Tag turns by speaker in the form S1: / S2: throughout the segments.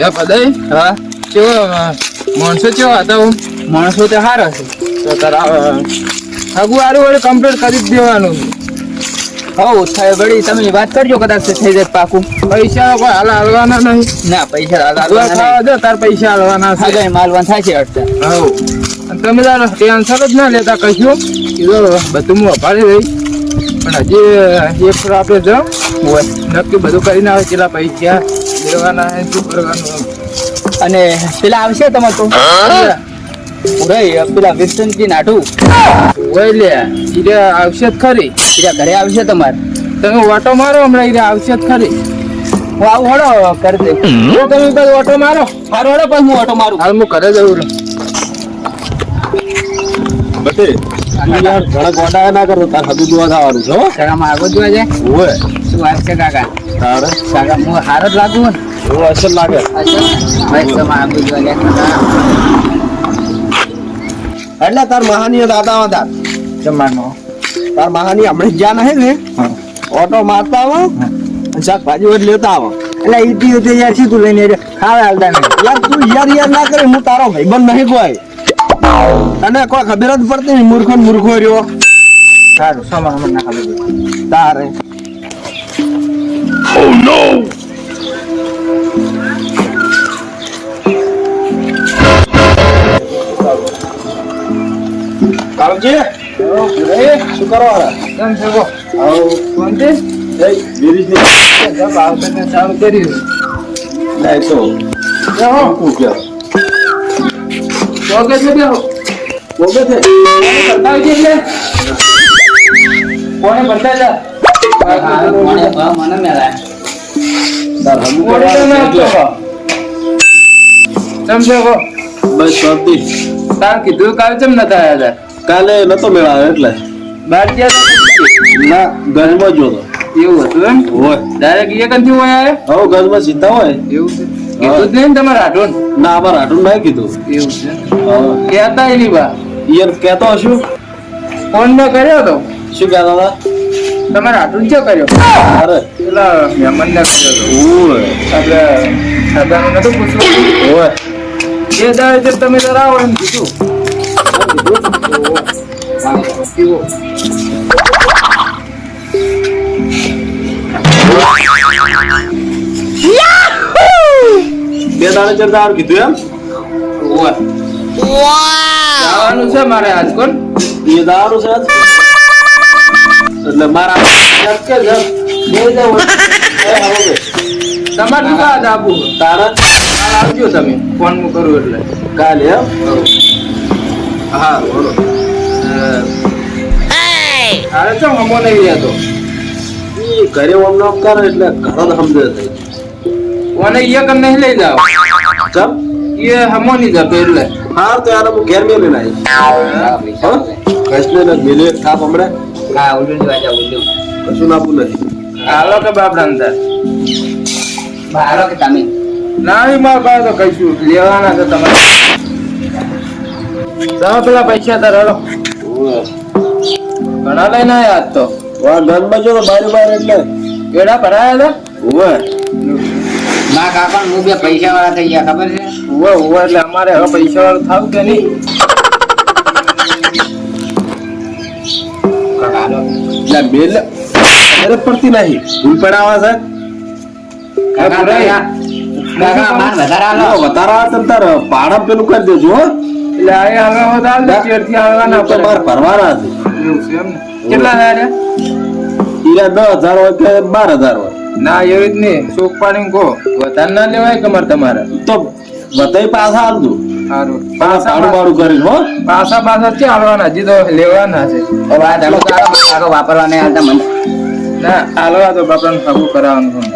S1: એ પદય
S2: હા?
S1: કેવો માણસો કેવો હતા હું?
S2: માણસો તો સારા છે.
S1: તો તારા આગુ આરું કમ્પ્લીટ કરી જ દેવાનું.
S2: હવ થાય વળી તમે વાત કરજો કદાચ થઈ જાય પાકું.
S1: પૈસા કોઈ હાલ હાલવાના નહીં.
S2: ના પૈસા
S1: દવા ખાવા દો તાર પૈસા હાલવાના છે.
S2: આગળ માલવાન થાય છે અડધા
S1: હવ તમે તાર ટેન્શન જ ના લેતા કશું. કીધું બધું હું રહી પણ હજી એક આપણે જો નક્કી બધું કરીને આવે કેટલા પૈસા. શું કરવાનું
S2: અને પેલા આવશે તમારે તો? ઉરાઈ પેલા. વિરસનજી નાઠું.
S1: હોય લે ઈરે આવશે જ ખરી.
S2: પેલા ઘરે આવશે તમારે.
S1: તમે ઓટો મારો હમણાં ઈરે આવશે જ ખરી.
S2: હું આવું હળો કરી દે
S1: તમે બધું ઓટો મારો.
S2: હારું હળો પછી હું ઓટો મારું.
S1: હાલ હું ઘરે જઉં રહું
S3: બટે યાર ઘણા ગોડા ના કરો તાર હજુ જોવા થવાનું છે
S2: ઘણા આગળ જોવા જાય
S3: ઓય
S2: શું વાત છે કાકા?
S3: તારે
S2: હું હાર જ લાગુ ને?
S3: અસર લાગે. એટલે તાર મહાની દાદા હતા
S1: જમવાનો.
S3: તાર મહાની હમણાં જ્યાં નહીં ને? ઓટો મારતા આવો શાકભાજી વધ લેતા આવો.
S2: એટલે ઈટી ઉતે યાર શું તું લઈને ખાવે હાલતા નહીં.
S3: યાર તું યાર યાર ના કરે હું તારો ભાઈબંધ નહીં કોઈ. તને કોઈ ખબર જ પડતી નહીં મૂર્ખો મૂર્ખો રહ્યો.
S2: સારું સમા મને ના ખબર પડી.
S3: no! કાળજી શું કરો
S1: કેમ છે? ગો શાંતિ જબ આવતા ચાલુ કર્યું ચોકે છે. બેહો. બતાવજે એટલે કોને બતાવ્યા
S2: મને હા,
S1: ના સમજો
S3: બસ શાંતિ
S1: તાર કીધું કાલ ચમ નતા આયા તા
S3: કાલે નતો મેળાયો એટલે
S1: બાર ગયા
S3: ના ગંજમાં જ હતો
S1: એવું હતું એમ
S3: હોય
S1: ડાયરેક્ટ એક એવું છે. કીધું જ નહીં તમારે આઠવણ
S3: ના આમાં રાઠું નહીં કીધું
S1: એવું છે
S3: હા.
S1: કહેતા નહીં બા.
S3: યાર કહેતો હશું?
S1: ફોન મેં કર્યો તો?
S3: શું કહેતા હતા?
S1: તમારે આઠવણ ક્યાં કર્યો?
S3: અરે.
S1: પેલા મહેમાન ને કર્યો તો
S3: ઓય.
S1: આપણે સાદાનું નતું પૂછવું.
S3: ઓય.
S1: એ દાડે જે તમે જરા આવો એમ કીધું. કેવો?
S3: બે દાડે ચાર દાડ કીધું એમ?
S1: ઓવે. જવાનું છે મારે આજ કોણ?
S3: એ દાડું છે આજ? એટલે મારા.
S1: તમારે શું કાજ આપું?
S3: તારા?
S1: કાલ આવજો તમે. ફોન હું કરું એટલે.
S3: કાલે
S1: હા? બોલો. અરે ચમ હમો નહીં રહેતો
S3: ઈ ઘરે ઓમ નામ કરે એટલે ઘરો જ સમજે છે.
S1: કોને એ કર નહીં લઈ જાવ
S3: ચમ?
S1: એ હમો નહીં જતો એટલે.
S3: હા તો યાર હું ઘેર મેલી નાઈ
S2: હા,
S3: કૃષ્ણ ને મિલે થાપ હમણે.
S2: હા ઉલ્લું જોવા જાવ ઉલ્લું.
S3: કશું નાપું નથી.
S1: હાલો કે બાપ અંદર
S2: હાલો કે તમે.
S1: ના માર પાસે તો કહીશું લેવાના છે તમારે. તમે પેલા પૈસા તાર હાલો. ઘણા લઈને આયા આજ તો.
S3: વાહ ધન બજો તો બારી બાર એટલે.
S1: કેડા ભરાયા
S3: ઓય
S2: ના કાકા હું બે પૈસા વાળા થઈ ગયા ખબર છે?
S1: હતા ઉવે ઉવે એટલે અમારે હવે પૈસા વાળું થાવ કે નહીં?
S3: એટલે મેલ અરે પડતી નહીં ભૂલ પડાવા છે
S2: વધારે
S3: વધારા પાડા પેલું કરી દેજો
S1: એટલે આ હવે ને આવવાના
S3: તો બાર ભરવાના છે
S1: ને. કેટલા થયા?
S3: ઈરા દસ હજાર હોય કે બાર હજાર હોય
S1: ના એવી જ નહીં ચોક પાડી કહો વધારે ના લેવાય કમર તમારે
S3: તો બધાય પાછા
S1: સારું
S3: પાછા
S1: પાછા આવવાના હજી તો લેવાના છે.
S2: હવે આ ચાલો તો હાલો, કાકા વાપરવા નહીં આવતા મને.
S1: ના હાલવા તો બાપાને ખબર કરાવવાનું.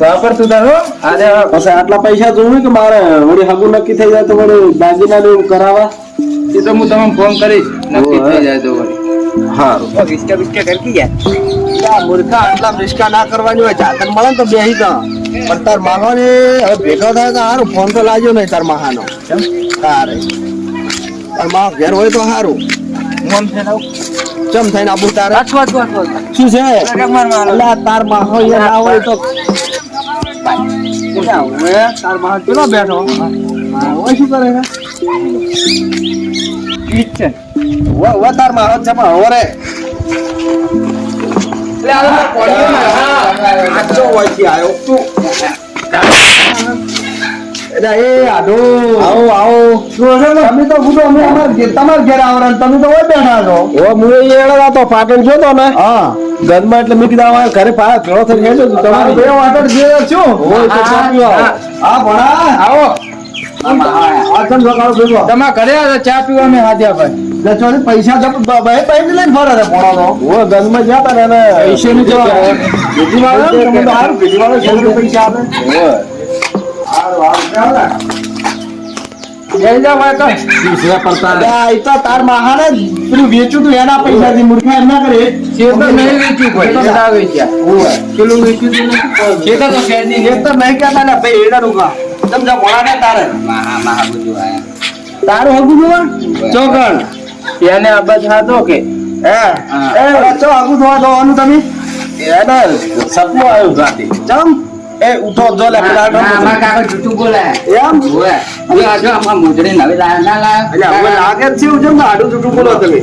S1: વાપર તું તારો આજે
S3: પછી આટલા પૈસા જોવું કે મારે વળી હગું નક્કી થઈ જાય તો વળી દાગીના ને એવું કરાવવા?
S1: એ તો હું તમને ફોન કરીશ. નક્કી થઈ જાય તો વળી.
S3: સારું
S2: બિસ્કા બિસ્કા કરકી ગયા?
S3: આ મૂર્ખા આટલા રિસ્કા ના કરવાની હોય જાતન મળે તો બેસી જા પણ તાર માહો હવે ભેગો થાય તો સારું ફોન તો લાગ્યો નહીં તાર માહાનો. તારે. તાર માહ ઘેર હોય તો સારું
S1: મોન ને
S3: ચમ થઈને આબુ તારે? શું છે? આ તાર માહો એ ના હોય તો તાર માહો કેટલો બેઠો? શું કરે છે? તાર માહો છે પણ હવે રે
S1: એટલે આ લોકો કોળીઓમાં, હા.
S3: આજો હોયથી આવ્યો એટલે એ આડો આવો આવો ને? તમે તો ગુડો અમે અમાર તમાર ઘેર આવરા તમે તો હોય બેઠા છો ઓ હું એ તો પાટણ છો તો ને હા ઘરમાં એટલે મેં કીધું આ ઘરે પા ભેળો થઈ ગયો છું તમારે બે વાટર જે છું હોય તો હા ભણા
S1: આવો તમારા ઘરે ચા પીવા મેં હાજ્યા ભાઈ
S3: પૈસા તો પૈસે લઈને ફરે છે ભણો તો ઓ ઘરમાં જ્યાં તા ને એને
S1: પૈસાનું તો-
S3: ભેજી વાળો ને તો હારું ભેજી છે એટલે પૈસા આપે. હારું, હારું, ચાલો
S1: જઈ જાઓ ભાઈ કઈ
S3: અલ્યા, ઈ તો તાર મહાને પેલું વેચ્યું તું એના પૈસાથી મૂર્ખા એમ ના કરે
S1: તો નહીં વેચ્યું કોઈ ખેતર વેચ્યા. પેલું વેચ્યું તું નથી ખેતર તો શેરડી
S3: એક તો નહીં કહેતા ને ભાઈ એડા રૂકા તમ જા ને તારે. તારું હગું જોવા? ચોકણ
S1: એને અબજ હાથો કે?
S3: હે? એ ચો હગું જોવા જોવાનું તમે? એને સપનું આવ્યું રાતે ચમ? એ ઉઠો જો લે પેલા આટો એમ? એટલે હવે લાગે છે એવું જેમ આડું જુઠું બોલો તમે.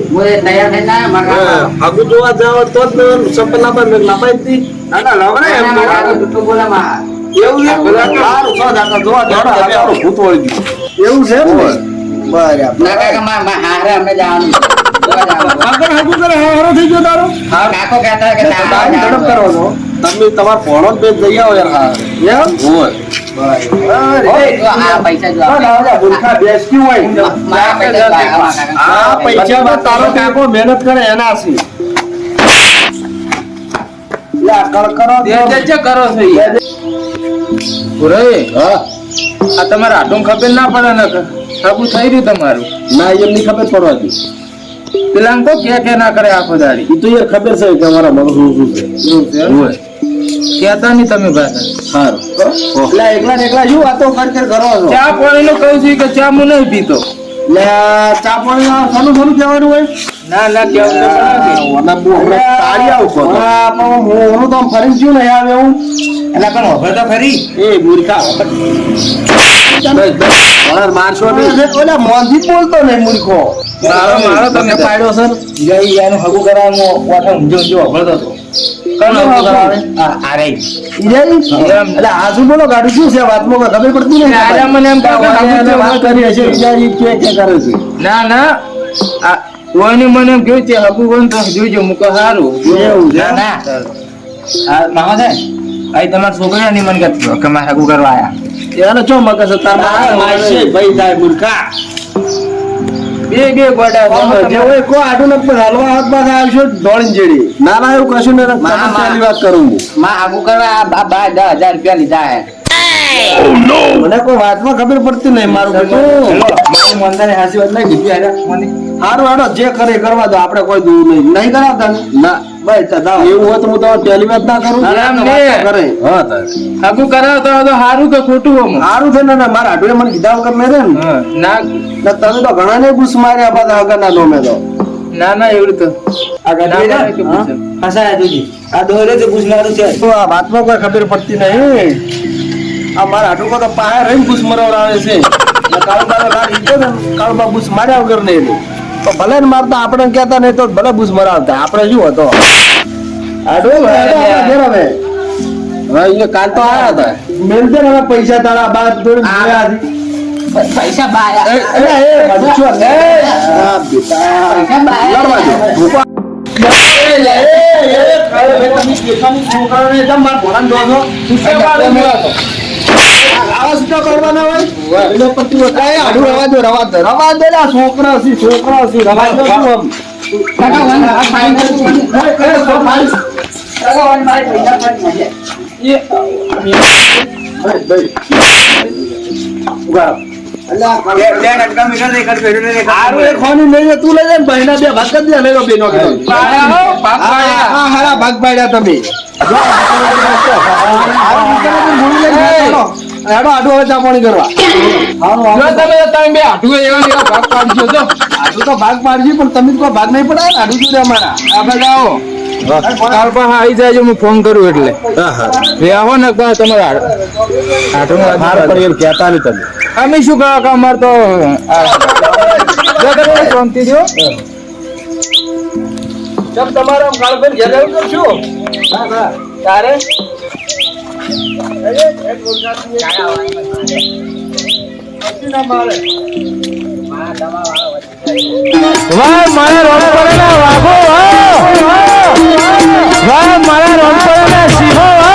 S3: હગું જોવા જાવ તો જ સપન મેં ના ના એમ તો એવું જોવા ભૂત વળી ગયું. એવું છે એમ ને બરાબર. આગળ હગું કરે હારો થઈ ગયો તારો. ટાઈમ ઝડપ કરો છો. તમે તમાર ભણો જ બેન જઈ આવો યાર એમ? હોય. પૈસા તારો કાકો મહેનત કરે એના છે.
S1: ઈ. આ તમારે આટલું ખબર ના પડે ને સાબુ થઈ રહ્યું તમારું.
S3: ના એમની ખબર પડવાથી.
S1: પેલા કહો કે કે ના કરે આખો દાડી?
S3: એ તો યાર ખબર છે કે અમારા મગજ શું શું છે.
S1: એવું છે? એમ? કહેતા નહીં તમે ભાષા
S3: સારું. એટલે એકલા ને એકલા શું વાતો કર કર કરો છો?
S1: ચા પાણી નું કહું છું કે ચા હું નહીં પીતો
S3: લે ચા પાણી સોનું સોનું કહેવાનું હોય?
S1: ના ના કેવું
S3: ઓના બુ હમણાં હા, પણ હું ઓનું તો ફરી ફરીને ને આવે હું.
S1: એટલે પણ ખબર તો ખરી
S3: એ મૂર્ખા. મારશો નહીં. ઓલા મોંધી બોલતો નહીં મૂર્ખો.
S1: મારો મારો તમને પાડ્યો સર જઈ એનું હગું કરાવવાનું વાઠા ઊંઝો ઊંઝો વગળતો હતો કનો આ આ રહી
S3: ઈજાઈ?
S1: એમ.
S3: એટલે આ શું બોલો ગાડી શું છે વાતમાં ખબર પડતી
S1: ને મને એમ
S3: કરી હશે ઈજાઈ કે કરે છે
S1: ના ના આ કોઈને મને એમ કહ્યું છે આબુ વન તો જોઈજો. મૂકો સારું
S3: એવું
S1: ના ના. મામા છે અહીં તમારા છોકરા ની મને કહેતો કે મારે હગું કરવા આયા.
S3: એને ચો મગજ છે તાર મારા મારશે ભાઈ થાય મૂર્ખા.
S1: બે બે ગોડા
S3: જે કો આડું ને હલવા હાથમાં આવશો દોડીને જેડી. ના ના એવું કશું
S2: મા.
S3: વાત કરું
S2: માં આગુ કરવા આ બા દસ હજાર રૂપિયા લીધા હે.
S3: મને કોઈ વાતમાં ખબર પડતી નહીં મારું બેટું
S1: મારું મંદાને હાસી વાત નહીં બીજી હારે મને
S3: સારું હાડો જે કરે કરવા દો આપણે કોઈ દૂર નહીં. નહીં કરાવતા ના? ભાઈ તા એવું હોય તો હું તમારે પહેલી વાત ના કરું?
S1: ના, ના,
S3: તો
S1: ને.
S3: વાત કરે. હા તાર.
S1: કરાવતો તો સારું કે ખોટું હોમ.
S3: સારું છે ને ને મારા હાડુએ મને કીધા વગર મેરે ને.
S1: ના.
S3: તમે તો ઘણા ને બુસ માર્યા પાછા આગળના નોમે તો.
S1: ના ના એવું તો.
S3: આગળ
S1: ના
S2: આ દોરે તો છે.
S3: તો આ વાતમાં કોઈ ખબર પડતી નહીં. આ મારા હાડુકો તો પાયા રહીને બુસ મરવડાવે છે ને કાળો બાળો ને કાળો બા માર્યા વગર નહીં તો ભલે ને મારતા આપણે કહેતા નહીં તો ભલે બુસ મરાવતા આપણે શું હતો હાડો ઘેર હવે
S1: હવે કાલ તો આયા હતા
S3: મેલજે હવે પૈસા તારા બાદ દોડી જોયા
S2: પૈસા બાયા
S3: એ બચ્ચો ને આ બેટા
S2: પૈસા બાયા.
S3: એ, એ, એ, તમે શેઠાણી છોકરાઓને જેમ મારા ભોળાને દો છો. સુસ્તા પાડો છો. આવા સુસ્તા પાડવાના હોય? એટલે પછી હોય, આડું રવા દો, રવા દો. રવા દો લા, છોકરા છે, છોકરા છે, રવા દો શું આમ? ને ભાગ
S1: પાડ્યા
S3: તમે જો, હેડો, આડું હવે ચાપણી કરવા
S1: જો તમે તમે બે હાથું એવા ને એવા ભાગ પાડજો તો
S3: આડું તો ભાગ પાડજી પણ તમે તો કોઈ ભાગ નહીં પડાય આડું જોડે અમારા?
S1: આપણે જાઓ કાલ પણ આવી જાય હું ફોન કરું એટલે.
S3: હા હા.
S1: રહેવો ને પણ તમારે હાડું
S3: મારે પણ એમ કહેતા નહીં તમે.
S1: અમે શું કહો કે અમારે તો શાંતિ જો
S2: તમારા કાળભાઈ ઘેર શું? તારે?
S1: વાહ મારા રોડ પડેલા વાઘો વાહ. મારા રોડ પડેલા